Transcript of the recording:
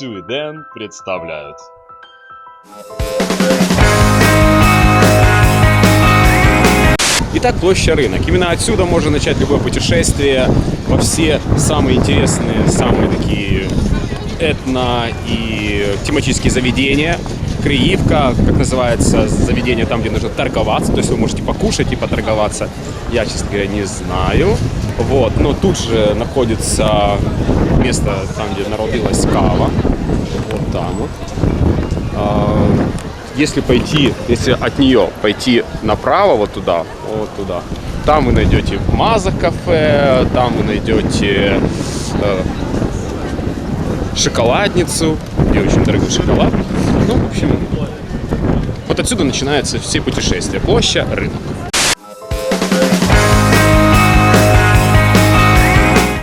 Дэн представляют. Итак, площадь рынок. Именно отсюда можно начать любое путешествие во все самые интересные, самые такие этно и тематические заведения. Криевка, как называется заведение там, где нужно торговаться, то есть вы можете покушать и поторговаться. Я, честно говоря, не знаю. Вот, но тут же находится место там, где народилась кава. Вот. А, если пойти, если от нее пойти направо вот туда, вот туда, там вы найдете Маза кафе, там вы найдете э, шоколадницу, где очень дорогой шоколад. Ну, в общем, вот отсюда начинаются все путешествия. Площадь, рынок.